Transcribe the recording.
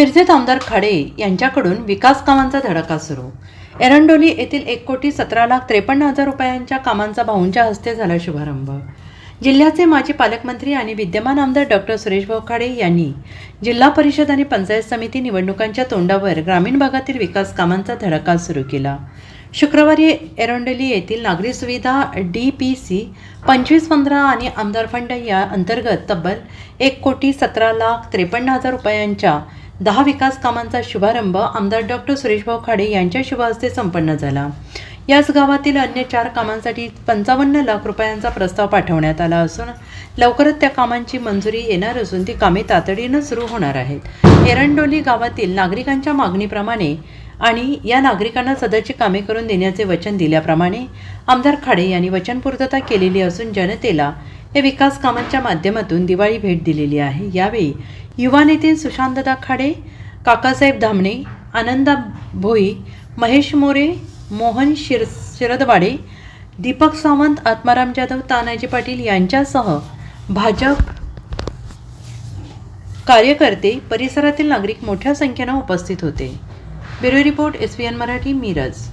मिरजेत आमदार खाडे यांच्याकडून विकास कामांचा धडाका सुरू. एरंडोली येथील एक कोटी सतरा लाख त्रेपन्न हजार रुपयांच्या कामांचा भाऊंच्या हस्ते झाला शुभारंभ. जिल्ह्याचे माजी पालकमंत्री आणि विद्यमान आमदार डॉक्टर सुरेशभाऊ खाडे यांनी जिल्हा परिषद आणि पंचायत समिती निवडणुकांच्या तोंडावर ग्रामीण भागातील विकास कामांचा धडाका सुरू केला. शुक्रवारी एरंडोली येथील नागरी सुविधा डी पी सी पंचवीस पंधरा आणि आमदार फंड या अंतर्गत तब्बल एक कोटी सतरा लाख त्रेपन्न हजार रुपयांच्या दहा विकास कामांचा शुभारंभ आमदार डॉक्टर सुरेशभाऊ खाडे यांच्या शुभहस्ते संपन्न झाला. याच गावातील अन्य चार कामांसाठी पंचावन्न लाख रुपयांचा प्रस्ताव पाठवण्यात आला असून लवकरच त्या कामांची मंजुरी येणार असून ती कामे तातडीनं सुरू होणार आहेत. एरंडोली गावातील नागरिकांच्या मागणीप्रमाणे आणि या नागरिकांना सदरची कामे करून देण्याचे वचन दिल्याप्रमाणे आमदार खाडे यांनी वचनपूर्तता केलेली असून जनतेला या विकास कामांच्या माध्यमातून दिवाळी भेट दिलेली आहे. यावेळी युवा नेते सुशांतदा खाडे काकासाहेब धामणे आनंदा भोई महेश मोरे मोहन शिर शिरदवाडे दीपक सावंत आत्माराम जाधव तानाजी पाटील यांच्यासह भाजप कार्यकर्ते परिसरातील नागरिक मोठ्या संख्येनं उपस्थित होते. Bureau report S Marathi Miraj.